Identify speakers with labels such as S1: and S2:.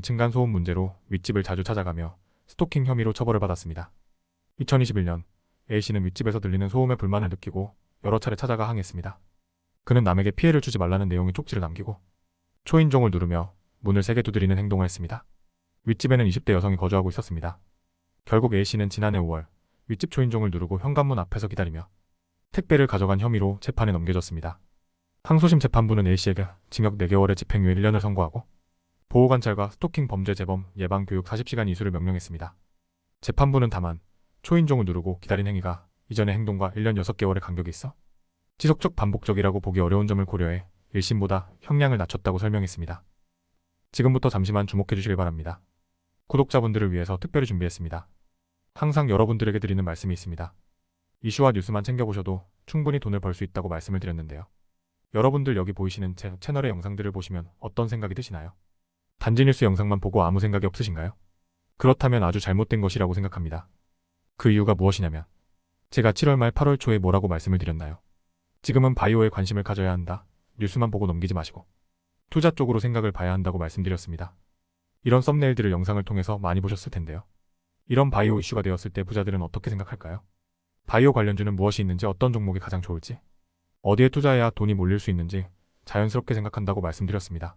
S1: 층간소음 문제로 윗집을 자주 찾아가며 스토킹 혐의로 처벌을 받았습니다. 2021년 A씨는 윗집에서 들리는 소음에 불만을 느끼고 여러 차례 찾아가 항했습니다. 그는 남에게 피해를 주지 말라는 내용의 쪽지를 남기고 초인종을 누르며 문을 세게 두드리는 행동을 했습니다. 윗집에는 20대 여성이 거주하고 있었습니다. 결국 A씨는 지난해 5월 윗집 초인종을 누르고 현관문 앞에서 기다리며 택배를 가져간 혐의로 재판에 넘겨졌습니다. 항소심 재판부는 A씨에게 징역 4개월의 집행유예 1년을 선고하고 보호관찰과 스토킹 범죄 재범 예방 교육 40시간 이수를 명령했습니다. 재판부는 다만 초인종을 누르고 기다린 행위가 이전의 행동과 1년 6개월의 간격이 있어 지속적 반복적이라고 보기 어려운 점을 고려해 1심보다 형량을 낮췄다고 설명했습니다. 지금부터 잠시만 주목해 주시길 바랍니다. 구독자분들을 위해서 특별히 준비했습니다. 항상 여러분들에게 드리는 말씀이 있습니다. 이슈와 뉴스만 챙겨보셔도 충분히 돈을 벌 수 있다고 말씀을 드렸는데요. 여러분들 여기 보이시는 제 채널의 영상들을 보시면 어떤 생각이 드시나요? 단지 뉴스 영상만 보고 아무 생각이 없으신가요? 그렇다면 아주 잘못된 것이라고 생각합니다. 그 이유가 무엇이냐면 제가 7월 말 8월 초에 뭐라고 말씀을 드렸나요? 지금은 바이오에 관심을 가져야 한다. 뉴스만 보고 넘기지 마시고 투자 쪽으로 생각을 봐야 한다고 말씀드렸습니다. 이런 썸네일들을 영상을 통해서 많이 보셨을 텐데요. 이런 바이오 이슈가 되었을 때 부자들은 어떻게 생각할까요? 바이오 관련주는 무엇이 있는지 어떤 종목이 가장 좋을지 어디에 투자해야 돈이 몰릴 수 있는지 자연스럽게 생각한다고 말씀드렸습니다.